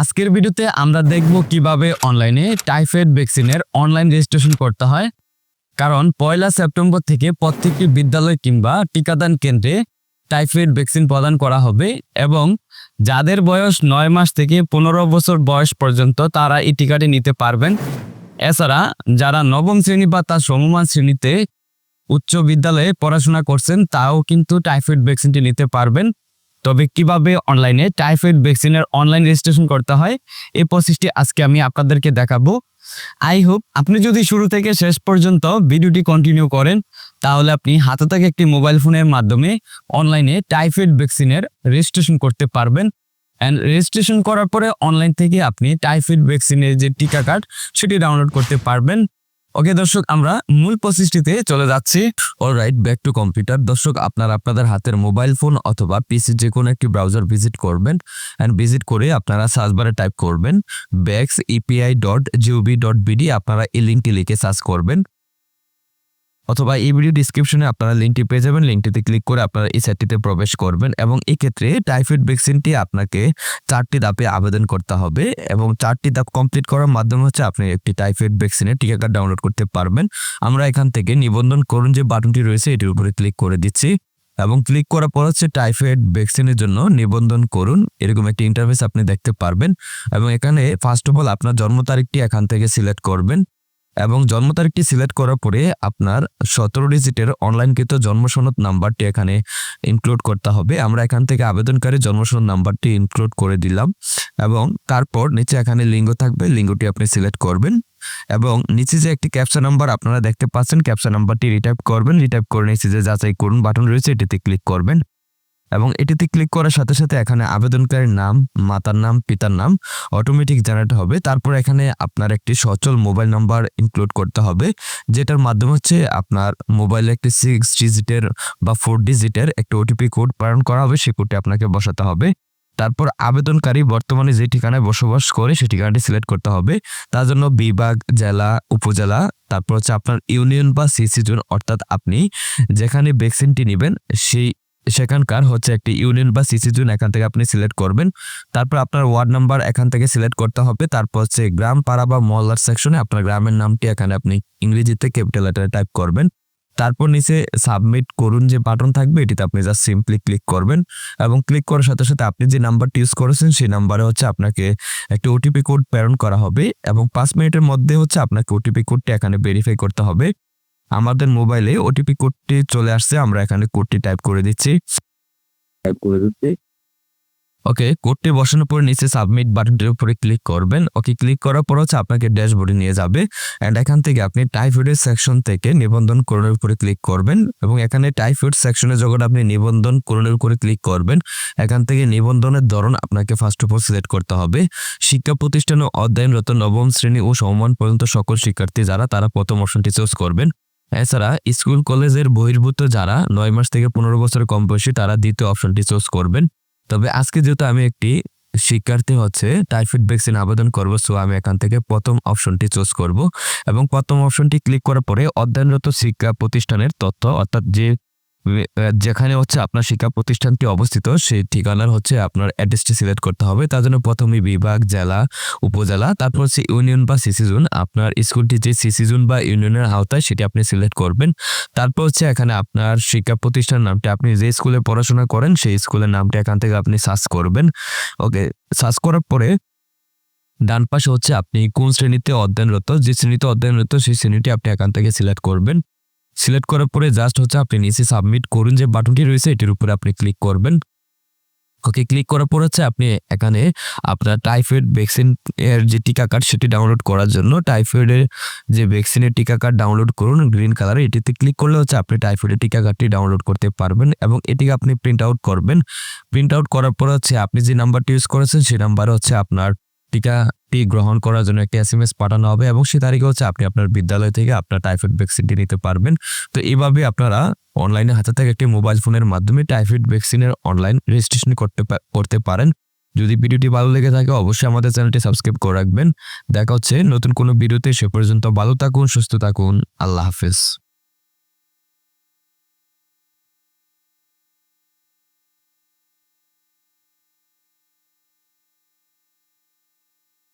আজকের ভিডিওতে আমরা দেখব কীভাবে অনলাইনে টাইফয়েড ভ্যাকসিনের অনলাইন রেজিস্ট্রেশন করতে হয়। কারণ পয়লা সেপ্টেম্বর থেকে প্রত্যেকটি বিদ্যালয় কিংবা টিকাদান কেন্দ্রে টাইফয়েড ভ্যাকসিন প্রদান করা হবে এবং যাদের বয়স নয় মাস থেকে পনেরো বছর বয়স পর্যন্ত তারা এই টিকাটি নিতে পারবেন। এছাড়া যারা নবম শ্রেণি বা তার সমমান শ্রেণীতে উচ্চ বিদ্যালয়ে পড়াশোনা করছেন তাও কিন্তু টাইফয়েড ভ্যাকসিনটি নিতে পারবেন। তবে কীভাবে অনলাইনে টাইফয়েড ভ্যাকসিনের অনলাইন রেজিস্ট্রেশন করতে হয়, এই প্রসেসটি আজকে আমি আপনাদেরকে দেখাবো। আই হোপ আপনি যদি শুরু থেকে শেষ পর্যন্ত ভিডিওটি কন্টিনিউ করেন, তাহলে আপনি হাতে থাকা একটি মোবাইল ফোনের মাধ্যমে অনলাইনে টাইফয়েড ভ্যাকসিনের রেজিস্ট্রেশন করতে পারবেন। অ্যান্ড রেজিস্ট্রেশন করার পরে অনলাইন থেকে আপনি টাইফয়েড ভ্যাকসিনের যে টিকা কার্ড সেটি ডাউনলোড করতে পারবেন। ওকে দর্শক, আমরা মূল প্রসেসটিতে চলে যাচ্ছি। All right back to computer দর্শক, আপনারা আপনাদের হাতের মোবাইল ফোন অথবা পিসি যে কোনো একটি ব্রাউজার ভিজিট করবেন অ্যান্ড ভিজিট করে আপনারা সার্চ বারে টাইপ করবেন ব্যাক্স EPI dot GOB dot BD আপনারা এই লিঙ্কটি লিখে সার্চ করবেন। অথবা এই ভিডিও ডিসক্রিপশনে আপনারা লিঙ্কটি পেয়ে যাবেন। লিঙ্কটিতে ক্লিক করে আপনারা এই সাইটটিতে প্রবেশ করবেন এবং এই ক্ষেত্রে টাইফয়েড ভ্যাকসিনটি আপনাকে চারটি ধাপে আবেদন করতে হবে এবং চারটি ধাপ কমপ্লিট করার মাধ্যমে হচ্ছে আপনি একটি টাইফয়েড ভ্যাকসিনের টিকা কার্ড ডাউনলোড করতে পারবেন। আমরা এখান থেকে নিবন্ধন করুন যে বাটনটি রয়েছে, এটির উপরে ক্লিক করে দিচ্ছি এবং ক্লিক করার পর হচ্ছে টাইফয়েড ভ্যাকসিনের জন্য নিবন্ধন করুন। এরকম একটি ইন্টারফেস আপনি দেখতে পারবেন এবং এখানে ফার্স্ট অফ অল আপনার জন্ম তারিখটি এখান থেকে সিলেক্ট করবেন। এবং জন্ম তারিখটি সিলেক্ট করার পরে আপনার সতেরো ডিজিটের অনলাইনকৃত জন্মসনদ নাম্বারটি এখানে ইনক্লুড করতে হবে। আমরা এখান থেকে আবেদনকারী জন্মসনদ নাম্বারটি ইনক্লুড করে দিলাম এবং তারপর নিচে এখানে লিঙ্গ থাকবে, লিঙ্গটি আপনি সিলেক্ট করবেন এবং নিচে যে একটি ক্যাপচা নাম্বার আপনারা দেখতে পাচ্ছেন ক্যাপচা নাম্বারটি রিটাইপ করবেন রিটাইপ করে নিচে যে যাচাই করুন বাটন রয়েছে, এটিতে ক্লিক করবেন। এবং এটিতে ক্লিক করার সাথে সাথে এখানে আবেদনকারীর নাম, মাতার নাম, পিতার নাম অটোমেটিক জেনারেট হবে। তারপর এখানে আপনার একটি সচল মোবাইল নাম্বার ইনক্লুড করতে হবে, যেটার মাধ্যমে হচ্ছে আপনার মোবাইলে একটি সিক্স ডিজিটের বা ফোর ডিজিটের একটা ওটিপি কোড প্রেরণ করা হবে, সেই কোডটি আপনাকে বসাতে হবে। তারপর আবেদনকারী বর্তমানে যে ঠিকানায় বসবাস করে, সেই ঠিকানাটি সিলেক্ট করতে হবে। তার জন্য বিভাগ, জেলা, উপজেলা, তারপর হচ্ছে আপনার ইউনিয়ন বা সিসি জোন অর্থাৎ আপনি যেখানে ভ্যাকসিনটি নেবেন, সেই সেখানকার হচ্ছে একটি ইউনিয়ন বা সিসি জোন, এখান থেকে আপনি সিলেক্ট করবেন। তারপর আপনার ওয়ার্ড নাম্বার এখান থেকে সিলেক্ট করতে হবে। তারপর হচ্ছে গ্রাম, পাড়া বা মহল্লার সেকশনে আপনার গ্রামের নামটি এখানে আপনি ইংরেজিতে ক্যাপিটাল লেটারে টাইপ করবেন। তারপর নিচে সাবমিট করুন যে বাটন থাকবে, এটিতে আপনি জাস্ট সিম্পলি ক্লিক করবেন। এবং ক্লিক করার সাথে সাথে আপনি যে নাম্বারটি ইউজ করেছেন, সেই নাম্বারে হচ্ছে আপনাকে একটি ওটিপি কোড প্রেরণ করা হবে। এবং পাঁচ মিনিটের মধ্যে হচ্ছে আপনাকে ওটিপি কোডটি এখানে ভেরিফাই করতে হবে। আমাদের মোবাইলে ওটিপি কোডটি চলে আসছে আমরা এখানে কোডটি টাইপ করে দিচ্ছি। টাইপ করে দিচ্ছি। ওকে কোডটি বসানোর পর নিচে সাবমিট বাটনটির উপরে ক্লিক করবেন। ওকে ক্লিক করার পর হচ্ছে আপনাকে ড্যাশবোর্ডে নিয়ে যাবে। অ্যান্ড এখান থেকে আপনি টাইফয়েডের সেকশন থেকে নিবন্ধন করণের উপরে ক্লিক করবেন এবং এখানে টাইফয়েড সেকশনে যখন আপনি নিবন্ধন করণের উপরে ক্লিক করবেন এখান থেকে নিবন্ধনের ধরন আপনাকে ফার্স্ট অফ অল সিলেক্ট করতে হবে। শিক্ষা প্রতিষ্ঠানে অধ্যয়নরত নবম শ্রেণি ও সমমান পর্যন্ত সকল শিক্ষার্থী যারা তারা প্রথম অপশনটি চুজ করবেন। এছাড়া স্কুল, কলেজের বহির্ভূত যারা নয় মাস থেকে পনেরো বছর কম বয়সী, তারা দ্বিতীয় অপশনটি চুজ করবেন। তবে আজকে যেহেতু আমি একটি শিক্ষার্থী হচ্ছে টাইফয়েড ভ্যাকসিন আবেদন করব সো আমি এখান থেকে প্রথম অপশনটি চুজ করব। এবং প্রথম অপশনটি ক্লিক করার পরে অধ্যয়নরত শিক্ষা প্রতিষ্ঠানের তথ্য, অর্থাৎ যে যেখানে হচ্ছে আপনার শিক্ষা প্রতিষ্ঠানটি অবস্থিত, সেই ঠিকানার হচ্ছে আপনার অ্যাড্রেসটি সিলেক্ট করতে হবে। তার জন্য প্রথমে বিভাগ, জেলা, উপজেলা, তারপর হচ্ছে ইউনিয়ন বা সিসি জোন। আপনার স্কুলটি যে সিসি জোন বা ইউনিয়নের আওতায়, সেটি আপনি সিলেক্ট করবেন। তারপর হচ্ছে এখানে আপনার শিক্ষা প্রতিষ্ঠান নামটি, আপনি যে স্কুলে পড়াশোনা করেন, সেই স্কুলের নামটি এখান থেকে আপনি সার্চ করবেন। ওকে, সার্চ করার পরে ডান পাশে হচ্ছে আপনি কোন শ্রেণীতে অধ্যয়নরত, যে শ্রেণীতে অধ্যয়নরত, সেই শ্রেণীটি আপনি এখান থেকে সিলেক্ট করবেন। সিলেক্ট করার পরে জাস্ট হচ্ছে আপনি নিচে সাবমিট করুন যে বাটনটি রয়েছে, এটির উপরে আপনি ক্লিক করবেন। ওকে ক্লিক করার পর হচ্ছে আপনি এখানে আপনার টাইফয়েড ভ্যাকসিন এর যে টিকা কার্ড সেটি ডাউনলোড করার জন্য টাইফয়েডের যে ভ্যাকসিনের টিকা কার্ড ডাউনলোড করুন গ্রিন কালারে এটিতে ক্লিক করলে হচ্ছে আপনি টাইফয়েডের টিকা কার্ডটি ডাউনলোড করতে পারবেন এবং এটিকে আপনি প্রিন্ট আউট করবেন। প্রিন্ট আউট করার পর হচ্ছে আপনি যে নাম্বারটি ইউজ করেছেন, সেই নাম্বারে হচ্ছে আপনার টিকাটি গ্রহণ করার জন্য একটি এস এম এস পাঠানো হবে এবং সে তারিখে হচ্ছে আপনি আপনার বিদ্যালয় থেকে আপনার টাইফয়েড ভ্যাকসিনটি নিতে পারবেন। তো এইভাবে আপনারা অনলাইনে হাতে থেকে একটি মোবাইল ফোনের মাধ্যমে টাইফয়েড ভ্যাকসিনের অনলাইন রেজিস্ট্রেশন করতে করতে পারেন। যদি ভিডিওটি ভালো লেগে থাকে অবশ্যই আমাদের চ্যানেলটি সাবস্ক্রাইব করে রাখবেন। দেখা হচ্ছে নতুন কোনো ভিডিওতে, সে পর্যন্ত ভালো থাকুন, সুস্থ থাকুন। আল্লাহ হাফেজ।